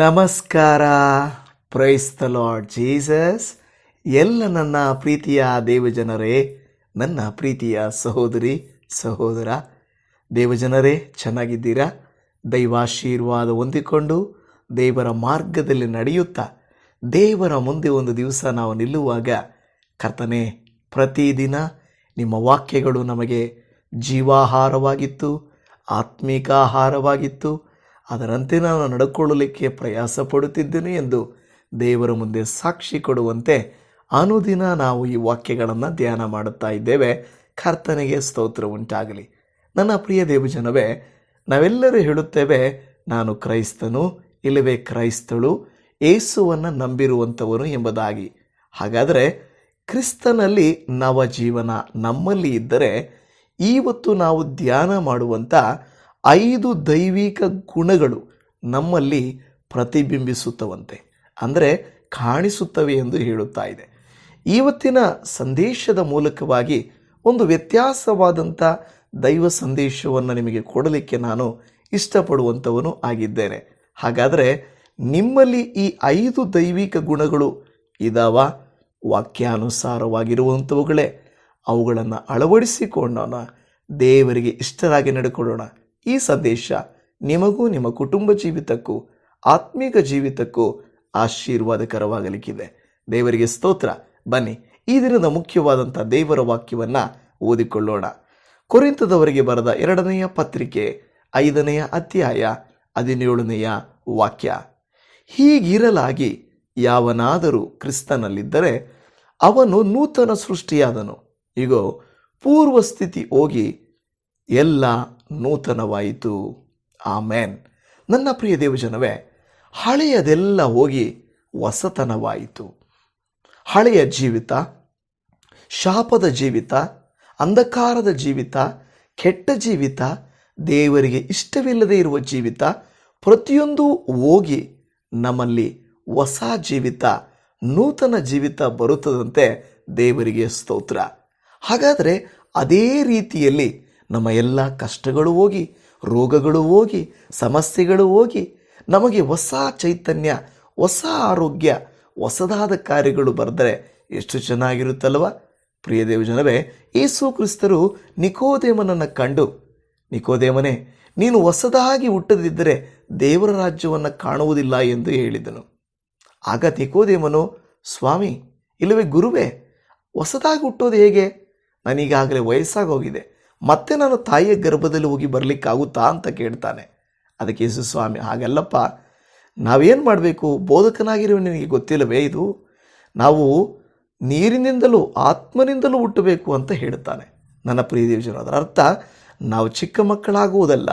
ನಮಸ್ಕಾರ. Praise the lord Jesus ಎಲ್ಲ ನನ್ನ ಪ್ರೀತಿಯ ದೇವಜನರೇ ನನ್ನ ಪ್ರೀತಿಯ ಸಹೋದರಿ, ಸಹೋದರ ದೇವಜನರೇ ಚೆನ್ನಾಗಿದ್ದೀರಾ? ದೈವಾಶೀರ್ವಾದ ಹೊಂದಿಕೊಂಡು ದೇವರ ಮಾರ್ಗದಲ್ಲಿ ನಡೆಯುತ್ತಾ, ದೇವರ ಮುಂದೆ ಒಂದು ದಿವಸ ನಾವು ನಿಲ್ಲುವಾಗ ಕರ್ತನೆ, ಪ್ರತಿದಿನ ನಿಮ್ಮ ವಾಕ್ಯಗಳು ನಮಗೆ ಜೀವಾಹಾರವಾಗಿತ್ತು ಆತ್ಮಿಕ ಆಹಾರವಾಗಿತ್ತು ಅದರಂತೆ ನಾನು ನಡ್ಕೊಳ್ಳಲಿಕ್ಕೆ ಪ್ರಯಾಸ ಪಡುತ್ತಿದ್ದೇನೆ ಎಂದು ದೇವರ ಮುಂದೆ ಸಾಕ್ಷಿ ಕೊಡುವಂತೆ ಅನುದಿನ ನಾವು ಈ ವಾಕ್ಯಗಳನ್ನು ಧ್ಯಾನ ಮಾಡುತ್ತಾ ಇದ್ದೇವೆ. ಕರ್ತನೆಗೆ ಸ್ತೋತ್ರ ಉಂಟಾಗಲಿ. ನನ್ನ ಪ್ರಿಯ ದೇವಜನವೇ, ನಾವೆಲ್ಲರೂ ಹೇಳುತ್ತೇವೆ, ನಾನು ಕ್ರೈಸ್ತನು, ಇಲ್ಲವೇ ಕ್ರೈಸ್ತಳು ಏಸುವನ್ನು ನಂಬಿರುವಂಥವನು ಎಂಬುದಾಗಿ. ಹಾಗಾದರೆ ಕ್ರಿಸ್ತನಲ್ಲಿ ನವ ಜೀವನ ನಮ್ಮಲ್ಲಿ ಇದ್ದರೆ ಇವತ್ತು ನಾವು ಧ್ಯಾನ ಮಾಡುವಂಥ ಐದು ದೈವಿಕ ಗುಣಗಳು ನಮ್ಮಲ್ಲಿ ಪ್ರತಿಬಿಂಬಿಸುತ್ತವಂತೆ, ಅಂದರೆ ಕಾಣಿಸುತ್ತವೆ ಎಂದು ಹೇಳುತ್ತಾ ಇದೆ. ಇವತ್ತಿನ ಸಂದೇಶದ ಮೂಲಕವಾಗಿ ಒಂದು ವ್ಯತ್ಯಾಸವಾದಂಥ ದೈವ ಸಂದೇಶವನ್ನು ನಿಮಗೆ ಕೊಡಲಿಕ್ಕೆ ನಾನು ಇಷ್ಟಪಡುವಂಥವನು ಆಗಿದ್ದೇನೆ. ಹಾಗಾದರೆ ನಿಮ್ಮಲ್ಲಿ ಈ ಐದು ದೈವಿಕ ಗುಣಗಳು ಇದಾವ? ವಾಕ್ಯಾನುಸಾರವಾಗಿರುವಂಥವುಗಳೇ ಅವುಗಳನ್ನು ಅಳವಡಿಸಿಕೊಂಡೋಣ. ದೇವರಿಗೆ ಇಷ್ಟರಾಗಿ ನಡ್ಕೊಳ್ಳೋಣ. ಈ ಸಂದೇಶ ನಿಮಗೂ ನಿಮ್ಮ ಕುಟುಂಬ ಜೀವಿತಕ್ಕೂ, ಆತ್ಮೀಕ ಜೀವಿತಕ್ಕೂ ಆಶೀರ್ವಾದಕರವಾಗಲಿಕ್ಕಿದೆ. ದೇವರಿಗೆ ಸ್ತೋತ್ರ. ಬನ್ನಿ, ಈ ದಿನದ ಮುಖ್ಯವಾದಂಥ ದೇವರ ವಾಕ್ಯವನ್ನು ಓದಿಕೊಳ್ಳೋಣ. ಕುರಿತದವರಿಗೆ ಬರೆದ ಎರಡನೆಯ ಪತ್ರಿಕೆ, ಐದನೆಯ ಅಧ್ಯಾಯ, ಹದಿನೇಳನೆಯ ವಾಕ್ಯ. ಹೀಗಿರಲಾಗಿ ಯಾವನಾದರೂ ಕ್ರಿಸ್ತನಲ್ಲಿದ್ದರೆ ಅವನು ನೂತನ ಸೃಷ್ಟಿಯಾದನು. ಈಗ ಪೂರ್ವ ಸ್ಥಿತಿ ಹೋಗಿ ಎಲ್ಲ ನೂತನವಾಯಿತು. ಆಮೇನ್. ನನ್ನ ಪ್ರಿಯ ದೇವಜನವೇ, ಹಳೆಯದೆಲ್ಲ ಹೋಗಿ ಹೊಸತನವಾಯಿತು. ಹಳೆಯ ಜೀವಿತ, ಶಾಪದ ಜೀವಿತ, ಅಂಧಕಾರದ ಜೀವಿತ, ಕೆಟ್ಟ ಜೀವಿತ, ದೇವರಿಗೆ ಇಷ್ಟವಿಲ್ಲದೆ ಇರುವ ಜೀವಿತ, ಪ್ರತಿಯೊಂದು ಹೋಗಿ ನಮ್ಮಲ್ಲಿ ಹೊಸ ಜೀವಿತ, ನೂತನ ಜೀವಿತ ಬರುತ್ತದಂತೆ ದೇವರಿಗೆ ಸ್ತೋತ್ರ. ಹಾಗಾದರೆ ಅದೇ ರೀತಿಯಲ್ಲಿ ನಮ್ಮ ಎಲ್ಲ ಕಷ್ಟಗಳು ಹೋಗಿ, ರೋಗಗಳು ಹೋಗಿ, ಸಮಸ್ಯೆಗಳು ಹೋಗಿ, ನಮಗೆ ಹೊಸ ಚೈತನ್ಯ, ಹೊಸ ಆರೋಗ್ಯ, ಹೊಸದಾದ ಕಾರ್ಯಗಳು ಬರೆದರೆ ಎಷ್ಟು ಚೆನ್ನಾಗಿರುತ್ತಲ್ವ? ಪ್ರಿಯ ದೇವಜನವೇ ಯೇಸು ಕ್ರಿಸ್ತರು ನಿಕೋದೇಮನನ್ನು ಕಂಡು, ನಿಕೋದೇಮನೇ, ನೀನು ಹೊಸದಾಗಿ ಹುಟ್ಟದಿದ್ದರೆ ದೇವರ ರಾಜ್ಯವನ್ನು ಕಾಣುವುದಿಲ್ಲ ಎಂದು ಹೇಳಿದನು. ಆಗ ನಿಕೋದೇಮನು, ಸ್ವಾಮಿ, ಇಲ್ಲವೇ ಗುರುವೇ, ಹೊಸದಾಗಿ ಹುಟ್ಟೋದು ಹೇಗೆ? ನಾನೀಗಾಗಲೇ ವಯಸ್ಸಾಗೋಗಿದೆ. ಮತ್ತೆ ನಾನು ತಾಯಿಯ ಗರ್ಭದಲ್ಲಿ ಹೋಗಿ ಬರಲಿಕ್ಕಾಗುತ್ತಾ ಅಂತ ಕೇಳ್ತಾನೆ. ಅದಕ್ಕೆ ಯೇಸು ಸ್ವಾಮಿ, ಹಾಗಲ್ಲಪ್ಪ, ನಾವೇನು ಮಾಡಬೇಕು? ಬೋಧಕನಾಗಿರುವ ನಿನಗೆ ಗೊತ್ತಿಲ್ಲವೇ ಇದು? ನಾವು ನೀರಿನಿಂದಲೂ ಆತ್ಮನಿಂದಲೂ ಹುಟ್ಟಬೇಕು ಅಂತ ಹೇಳ್ತಾನೆ ನನ್ನ ಪ್ರಿಯ ಅದರ ಅರ್ಥ ನಾವು ಚಿಕ್ಕ ಮಕ್ಕಳಾಗುವುದಲ್ಲ,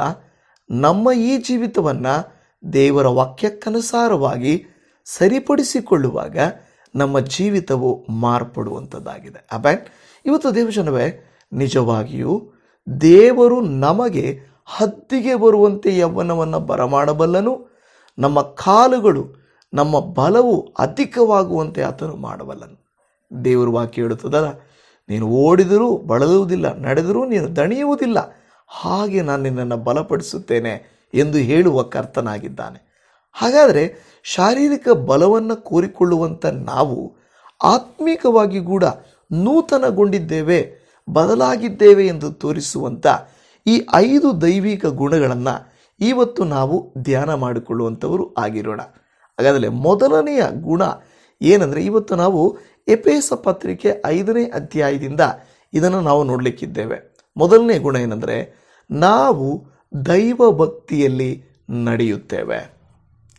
ನಮ್ಮ ಈ ಜೀವಿತವನ್ನು ದೇವರ ವಾಕ್ಯಕ್ಕನುಸಾರವಾಗಿ ಸರಿಪಡಿಸಿಕೊಳ್ಳುವಾಗ ನಮ್ಮ ಜೀವಿತವು ಮಾರ್ಪಡುವಂಥದ್ದಾಗಿದೆ. ಅಬ್ಯಾನ್ ಇವತ್ತು ದೇವಜನವೇ ನಿಜವಾಗಿಯೂ ದೇವರು ನಮಗೆ ಹದ್ದಿಗೆ ಬರುವಂತೆ ಯೌವನವನ್ನು ಬರಮಾಡಬಲ್ಲನು. ನಮ್ಮ ಕಾಲುಗಳು, ನಮ್ಮ ಬಲವು ಅಧಿಕವಾಗುವಂತೆ ಆತನು ಮಾಡಬಲ್ಲನು. ದೇವರು ವಾಕ್ಯ ಹೇಳುತ್ತದಲ್ಲ, ನೀನು ಓಡಿದರೂ ಬಳಲುವುದಿಲ್ಲ, ನಡೆದರೂ ನೀನು ದಣಿಯುವುದಿಲ್ಲ. ಹಾಗೆ ನಾನು ನಿನ್ನನ್ನು ಬಲಪಡಿಸುತ್ತೇನೆ ಎಂದು ಹೇಳುವ ಕರ್ತನಾಗಿದ್ದಾನೆ. ಹಾಗಾದರೆ ಶಾರೀರಿಕ ಬಲವನ್ನು ಕೋರಿಕೊಳ್ಳುವಂಥ ನಾವು ಆತ್ಮಿಕವಾಗಿ ಕೂಡ ನೂತನಗೊಂಡಿದ್ದೇವೆ. ಬದಲಾಗಿದ್ದೇವೆ ಎಂದು ತೋರಿಸುವಂಥ ಈ ಐದು ದೈವಿಕ ಗುಣಗಳನ್ನು ಇವತ್ತು ನಾವು ಧ್ಯಾನ ಮಾಡಿಕೊಳ್ಳುವಂಥವರು ಆಗಿರೋಣ. ಹಾಗಾದರೆ ಮೊದಲನೆಯ ಗುಣ ಏನಂದರೆ ಇವತ್ತು ನಾವು ಎಪೇಸ ಪತ್ರಿಕೆ ಐದನೇ ಅಧ್ಯಾಯದಿಂದ ಇದನ್ನು ನಾವು ನೋಡಲಿಕ್ಕಿದ್ದೇವೆ. ಮೊದಲನೇ ಗುಣ ಏನಂದರೆ ನಾವು ದೈವ ಭಕ್ತಿಯಲ್ಲಿ ನಡೆಯುತ್ತೇವೆ.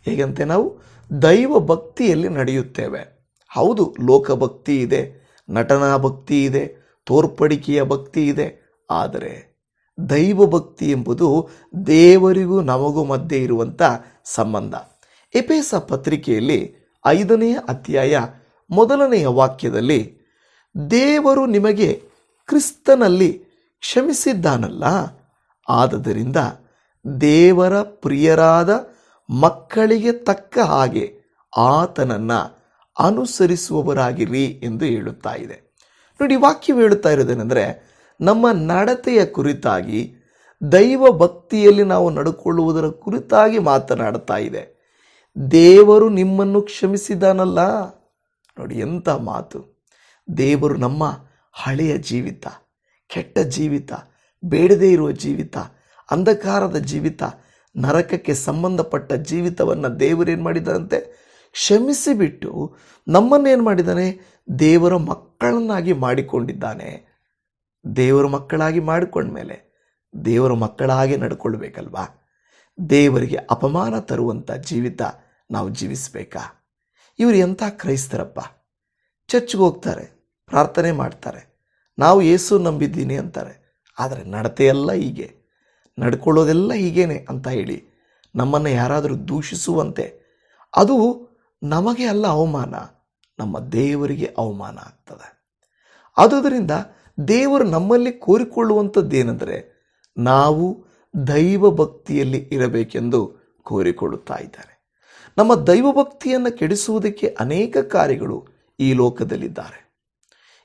ಹೇಗಂತೆ ನಾವು? ದೈವ ಭಕ್ತಿಯಲ್ಲಿ ನಡೆಯುತ್ತೇವೆ. ಹೌದು, ಲೋಕಭಕ್ತಿ ಇದೆ, ನಟನಾ ಭಕ್ತಿ ಇದೆ ತೋರ್ಪಡಿಕೆಯ ಭಕ್ತಿ ಇದೆ. ಆದರೆ ದೈವ ಭಕ್ತಿ ಎಂಬುದು ದೇವರಿಗೂ ನಮಗೂ ಮಧ್ಯೆ ಇರುವಂಥ ಸಂಬಂಧ. ಎಪೇಸ ಪತ್ರಿಕೆಯಲ್ಲಿ ಐದನೆಯ ಅಧ್ಯಾಯ ಮೊದಲನೆಯ ವಾಕ್ಯದಲ್ಲಿ ದೇವರು ನಿಮಗೆ ಕ್ರಿಸ್ತನಲ್ಲಿ ಕ್ಷಮಿಸಿದ್ದಾನಲ್ಲ. ಆದದರಿಂದ ದೇವರ ಪ್ರಿಯರಾದ ಮಕ್ಕಳಿಗೆ ತಕ್ಕ ಹಾಗೆ ಆತನನ್ನು ಅನುಸರಿಸುವವರಾಗಿರಿ ಎಂದು ಹೇಳುತ್ತಾ ಇದೆ. ನೋಡಿ, ವಾಕ್ಯ ಹೇಳುತ್ತಾ ಇರೋದೇನೆಂದರೆ, ನಮ್ಮ ನಡತೆಯ ಕುರಿತಾಗಿ, ದೈವ ಭಕ್ತಿಯಲ್ಲಿ ನಾವು ನಡ್ಕೊಳ್ಳುವುದರ ಕುರಿತಾಗಿ ಮಾತನಾಡ್ತಾ ಇದೆ. ದೇವರು ನಿಮ್ಮನ್ನು ಕ್ಷಮಿಸಿದಾನಲ್ಲ? ನೋಡಿ, ಎಂಥ ಮಾತು. ದೇವರು ನಮ್ಮ ಹಳೆಯ ಜೀವಿತ, ಕೆಟ್ಟ ಜೀವಿತ, ಬೇಡದೇ ಇರುವ ಜೀವಿತ, ಅಂಧಕಾರದ ಜೀವಿತ, ನರಕಕ್ಕೆ ಸಂಬಂಧಪಟ್ಟ ಜೀವಿತವನ್ನು ದೇವರೇನು ಮಾಡಿದಾರಂತೆ ಕ್ಷಮಿಸಿಬಿಟ್ಟು ನಮ್ಮನ್ನೇನು ಮಾಡಿದ್ದಾನೆ? ದೇವರ ಮಕ್ಕಳನ್ನಾಗಿ ಮಾಡಿಕೊಂಡಿದ್ದಾನೆ. ದೇವರ ಮಕ್ಕಳಾಗಿ ಮಾಡಿಕೊಂಡ್ಮೇಲೆ ದೇವರ ಮಕ್ಕಳಾಗಿ ನಡ್ಕೊಳ್ಬೇಕಲ್ವಾ? ದೇವರಿಗೆ ಅಪಮಾನ ತರುವಂಥ ಜೀವಿತ ನಾವು ಜೀವಿಸಬೇಕಾ? ಇವರು ಎಂಥ ಕ್ರೈಸ್ತರಪ್ಪ? ಚರ್ಚ್ಗೆ ಹೋಗ್ತಾರೆ, ಪ್ರಾರ್ಥನೆ ಮಾಡ್ತಾರೆ. ನಾವು ಏಸು ನಂಬಿದ್ದೀನಿ ಅಂತಾರೆ. ಆದರೆ ನಡತೆಯೆಲ್ಲ ಹೀಗೆ. ನಡ್ಕೊಳ್ಳೋದೆಲ್ಲ ಹೀಗೇನೆ ಅಂತ ಹೇಳಿ ನಮ್ಮನ್ನು ಯಾರಾದರೂ ದೂಷಿಸುವಂತೆ ಅದು ನಮಗೆ ಅಲ್ಲ ಅವಮಾನ. ನಮ್ಮ ದೇವರಿಗೆ ಅವಮಾನ ಆಗ್ತದೆ. ಆದುದರಿಂದ ದೇವರು ನಮ್ಮಲ್ಲಿ ಕೋರಿಕೊಳ್ಳುವಂಥದ್ದೇನೆಂದರೆ ನಾವು ದೈವ ಭಕ್ತಿಯಲ್ಲಿ ಇರಬೇಕೆಂದು ಕೋರಿಕೊಳ್ಳುತ್ತಾ ಇದ್ದಾರೆ. ನಮ್ಮ ದೈವ ಭಕ್ತಿಯನ್ನು ಕೆಡಿಸುವುದಕ್ಕೆ ಅನೇಕ ಕಾರ್ಯಗಳು ಈ ಲೋಕದಲ್ಲಿದ್ದಾರೆ.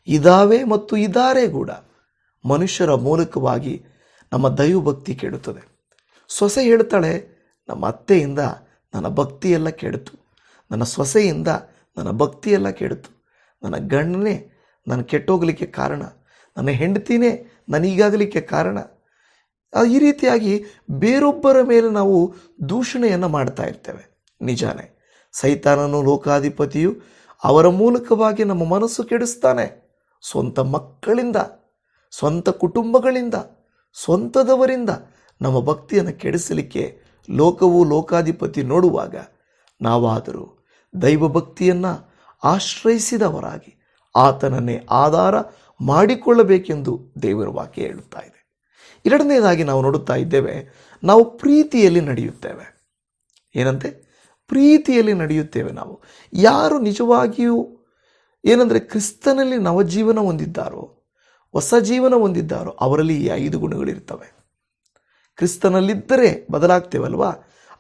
ಇದಾವೆ ಮತ್ತು ಇದಾರೆ ಕೂಡ ಮನುಷ್ಯರ ಮೂಲಕವಾಗಿ ನಮ್ಮ ದೈವ ಭಕ್ತಿ ಕೆಡುತ್ತದೆ. ಸೊಸೆ ಹೇಳ್ತಾಳೆ, ನಮ್ಮ ಅತ್ತೆಯಿಂದ ನನ್ನ ಭಕ್ತಿಯೆಲ್ಲ ಕೆಡಿತು. ನನ್ನ ಸೊಸೆಯಿಂದ ನನ್ನ ಭಕ್ತಿಯೆಲ್ಲ ಕೆಡಿತು ನನ್ನ ಗಂಡನೇ ನಾನು ಕೆಟ್ಟೋಗಲಿಕ್ಕೆ ಕಾರಣ. ನನ್ನ ಹೆಂಡತಿನೇ ನನಗೀಗಾಗಲಿಕ್ಕೆ ಕಾರಣ. ಈ ರೀತಿಯಾಗಿ ಬೇರೊಬ್ಬರ ಮೇಲೆ ನಾವು ದೂಷಣೆಯನ್ನು ಮಾಡ್ತಾ ಇರ್ತೇವೆ. ನಿಜಾನೇ. ಸೈತಾನನು ಲೋಕಾಧಿಪತಿಯು ಅವರ ಮೂಲಕವಾಗಿ ನಮ್ಮ ಮನಸ್ಸು ಕೆಡಿಸ್ತಾನೆ. ಸ್ವಂತ ಮಕ್ಕಳಿಂದ, ಸ್ವಂತ ಕುಟುಂಬಗಳಿಂದ, ಸ್ವಂತದವರಿಂದ ನಮ್ಮ ಭಕ್ತಿಯನ್ನು ಕೆಡಿಸಲಿಕ್ಕೆ ಲೋಕವು ಲೋಕಾಧಿಪತಿ ನೋಡುವಾಗ ನಾವಾದರೂ ದೈವ ಭಕ್ತಿಯನ್ನು ಆಶ್ರಯಿಸಿದವರಾಗಿ ಆತನನ್ನೇ ಆಧಾರ ಮಾಡಿಕೊಳ್ಳಬೇಕೆಂದು ದೇವರ ವಾಕ್ಯ ಹೇಳುತ್ತಾ ಇದೆ. ಎರಡನೇದಾಗಿ ನಾವು ನೋಡುತ್ತಾ ಇದ್ದೇವೆ, ನಾವು ಪ್ರೀತಿಯಲ್ಲಿ ನಡೆಯುತ್ತೇವೆ. ಏನಂತೆ? ಪ್ರೀತಿಯಲ್ಲಿ ನಡೆಯುತ್ತೇವೆ ನಾವು. ಯಾರು ನಿಜವಾಗಿಯೂ ಏನಂದರೆ ಕ್ರಿಸ್ತನಲ್ಲಿ ನವಜೀವನ ಹೊಂದಿದ್ದಾರೋ, ಹೊಸ ಜೀವನ ಹೊಂದಿದ್ದಾರೋ, ಅವರಲ್ಲಿ ಈ ಐದು ಗುಣಗಳಿರ್ತವೆ. ಕ್ರಿಸ್ತನಲ್ಲಿದ್ದರೆ ಬದಲಾಗ್ತೇವಲ್ವಾ?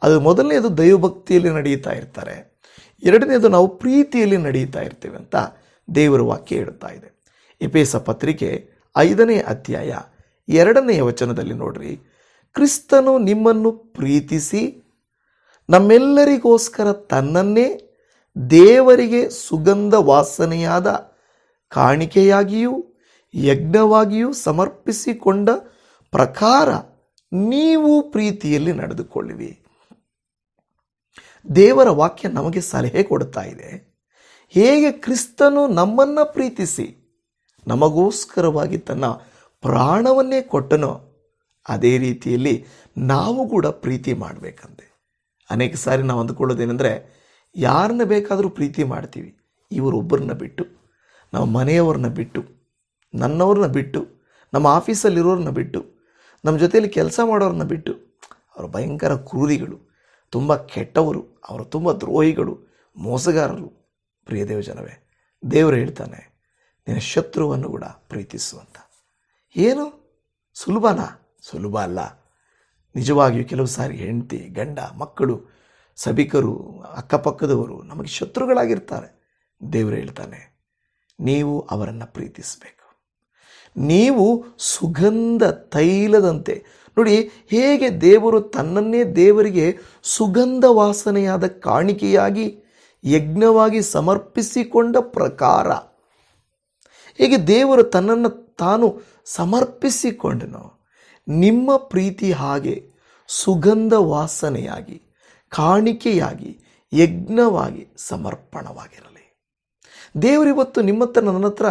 ಅದು ಮೊದಲನೇದು ದೈವಭಕ್ತಿಯಲ್ಲಿ ನಡೆಯುತ್ತಾ ಇರ್ತಾರೆ. ಎರಡನೇದು ನಾವು ಪ್ರೀತಿಯಲ್ಲಿ ನಡೆಯುತ್ತಾ ಇರ್ತೇವೆ ಅಂತ ದೇವರ ವಾಕ್ಯ ಹೇಳುತ್ತಾ ಇದೆ. ಎಪೇಸ ಪತ್ರಿಕೆ ಐದನೇ ಅಧ್ಯಾಯ ಎರಡನೆಯ ವಚನದಲ್ಲಿ ನೋಡ್ರಿ. ಕ್ರಿಸ್ತನು ನಿಮ್ಮನ್ನು ಪ್ರೀತಿಸಿ ನಮ್ಮೆಲ್ಲರಿಗೋಸ್ಕರ ತನ್ನನ್ನೇ ದೇವರಿಗೆ ಸುಗಂಧ ವಾಸನೆಯಾದ ಕಾಣಿಕೆಯಾಗಿಯೂ ಯಜ್ಞವಾಗಿಯೂ ಸಮರ್ಪಿಸಿಕೊಂಡ ಪ್ರಕಾರ ನೀವು ಪ್ರೀತಿಯಲ್ಲಿ ನಡೆದುಕೊಳ್ಳಿರಿ. ದೇವರ ವಾಕ್ಯ ನಮಗೆ ಸಲಹೆ ಕೊಡುತ್ತಾ ಇದೆ. ಹೇಗೆ ಕ್ರಿಸ್ತನು ನಮ್ಮನ್ನು ಪ್ರೀತಿಸಿ ನಮಗೋಸ್ಕರವಾಗಿ ತನ್ನ ಪ್ರಾಣವನ್ನೇ ಕೊಟ್ಟನೋ ಅದೇ ರೀತಿಯಲ್ಲಿ ನಾವು ಕೂಡ ಪ್ರೀತಿ ಮಾಡಬೇಕಂತೆ. ಅನೇಕ ಸಾರಿ ನಾವು ಅಂದುಕೊಳ್ಳೋದೇನೆಂದರೆ ಯಾರನ್ನ ಬೇಕಾದರೂ ಪ್ರೀತಿ ಮಾಡ್ತೀವಿ. ಇವರೊಬ್ಬರನ್ನ ಬಿಟ್ಟು, ನಮ್ಮ ಮನೆಯವ್ರನ್ನ ಬಿಟ್ಟು, ನನ್ನವ್ರನ್ನ ಬಿಟ್ಟು, ನಮ್ಮ ಆಫೀಸಲ್ಲಿರೋರನ್ನ ಬಿಟ್ಟು, ನಮ್ಮ ಜೊತೆಯಲ್ಲಿ ಕೆಲಸ ಮಾಡೋರನ್ನ ಬಿಟ್ಟು, ಅವರು ಭಯಂಕರ ಕ್ರೂರಿಗಳು. ತುಂಬ ಕೆಟ್ಟವರು, ಅವರು ತುಂಬ ದ್ರೋಹಿಗಳು, ಮೋಸಗಾರರು. ಪ್ರಿಯ ದೇವಜನವೇ, ದೇವರು ಹೇಳ್ತಾನೆ, ನಿನ್ನ ಶತ್ರುವನ್ನು ಕೂಡ ಪ್ರೀತಿಸುವಂತ. ಏನು? ಸುಲಭನಾ? ಸುಲಭ ಅಲ್ಲ. ನಿಜವಾಗಿಯೂ ಕೆಲವು ಸಾರಿ ಹೆಂಡತಿ, ಗಂಡ, ಮಕ್ಕಳು, ಸಭಿಕರು, ಅಕ್ಕಪಕ್ಕದವರು ನಮಗೆ ಶತ್ರುಗಳಾಗಿರ್ತಾರೆ. ದೇವರು ಹೇಳ್ತಾನೆ, ನೀವು ಅವರನ್ನು ಪ್ರೀತಿಸಬೇಕು. ನೀವು ಸುಗಂಧ ತೈಲದಂತೆ ನೋಡಿ, ಹೇಗೆ ದೇವರು ತನ್ನನ್ನೇ ದೇವರಿಗೆ ಸುಗಂಧ ವಾಸನೆಯಾದ ಕಾಣಿಕೆಯಾಗಿ ಯಜ್ಞವಾಗಿ ಸಮರ್ಪಿಸಿಕೊಂಡ ಪ್ರಕಾರ, ಹೇಗೆ ದೇವರು ತನ್ನನ್ನು ತಾನು ಸಮರ್ಪಿಸಿಕೊಂಡನು, ನಿಮ್ಮ ಪ್ರೀತಿ ಹಾಗೆ ಸುಗಂಧ ವಾಸನೆಯಾಗಿ, ಕಾಣಿಕೆಯಾಗಿ, ಯಜ್ಞವಾಗಿ ಸಮರ್ಪಣವಾಗಿರಲಿ. ದೇವರಿವತ್ತು ನಿಮ್ಮ ಹತ್ರ ನನ್ನ ಹತ್ರ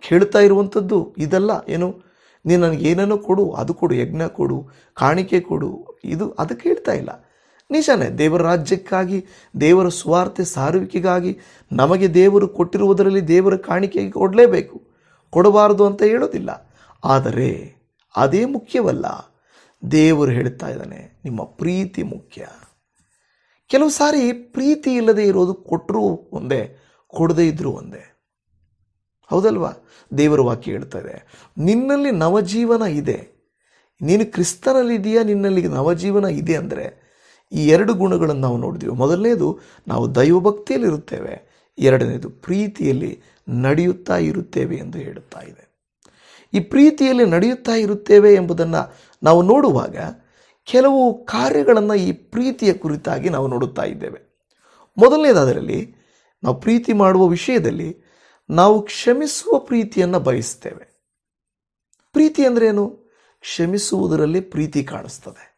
ಕೇಳ್ತಾ ಇರುವಂಥದ್ದು ಇದಲ್ಲ, ಏನು? ನೀನು ನನಗೆ ಏನೇನೋ ಕೊಡು, ಅದು ಕೊಡು, ಯಜ್ಞ ಕೊಡು, ಕಾಣಿಕೆ ಕೊಡು, ಇದು ಅದಕ್ಕೆ ಹೇಳ್ತಾ ಇಲ್ಲ. ನಿಜಾನೇ ದೇವರ ರಾಜ್ಯಕ್ಕಾಗಿ, ದೇವರ ಸ್ವಾರ್ಥ ಸಾರುವಿಕೆಗಾಗಿ ನಮಗೆ ದೇವರು ಕೊಟ್ಟಿರುವುದರಲ್ಲಿ ದೇವರ ಕಾಣಿಕೆಗೆ ಕೊಡಲೇಬೇಕು. ಕೊಡಬಾರದು ಅಂತ ಹೇಳೋದಿಲ್ಲ. ಆದರೆ ಅದೇ ಮುಖ್ಯವಲ್ಲ. ದೇವರು ಹೇಳ್ತಾ ಇದ್ದಾನೆ, ನಿಮ್ಮ ಪ್ರೀತಿ ಮುಖ್ಯ. ಕೆಲವು ಸಾರಿ ಪ್ರೀತಿ ಇಲ್ಲದೆ ಇರೋದು ಕೊಟ್ಟರೂ ಒಂದೇ, ಕೊಡದೇ ಇದ್ರೂ ಒಂದೇ. ಹೌದಲ್ವಾ? ದೇವರ ವಾಕ್ಯ ಹೇಳ್ತಾ ನಿನ್ನಲ್ಲಿ ನವಜೀವನ ಇದೆ. ನೀನು ಕ್ರಿಸ್ತನಲ್ಲಿದೆಯಾ ನಿನ್ನಲ್ಲಿ ನವಜೀವನ ಇದೆ ಅಂದರೆ ಈ ಎರಡು ಗುಣಗಳನ್ನು ನಾವು ನೋಡಿದೀವಿ. ಮೊದಲನೇದು, ನಾವು ದೈವಭಕ್ತಿಯಲ್ಲಿರುತ್ತೇವೆ ಎರಡನೇದು, ಪ್ರೀತಿಯಲ್ಲಿ ನಡೆಯುತ್ತಾ ಇರುತ್ತೇವೆ ಎಂದು ಹೇಳುತ್ತಾ ಇದೆ. ಈ ಪ್ರೀತಿಯಲ್ಲಿ ನಡೆಯುತ್ತಾ ಇರುತ್ತೇವೆ ಎಂಬುದನ್ನು ನಾವು ನೋಡುವಾಗ ಕೆಲವು ಕಾರ್ಯಗಳನ್ನು ಈ ಪ್ರೀತಿಯ ಕುರಿತಾಗಿ ನಾವು ನೋಡುತ್ತಾ ಇದ್ದೇವೆ. ಮೊದಲನೇದಾದರಲ್ಲಿ, ನಾವು ಪ್ರೀತಿ ಮಾಡುವ ವಿಷಯದಲ್ಲಿ ನಾವು ಕ್ಷಮಿಸುವ ಪ್ರೀತಿಯನ್ನು ಬಯಸ್ತೇವೆ. ಪ್ರೀತಿ ಅಂದ್ರೇನು? ಕ್ಷಮಿಸುವುದರಲ್ಲಿ ಪ್ರೀತಿ ಕಾಣಿಸ್ತದೆ.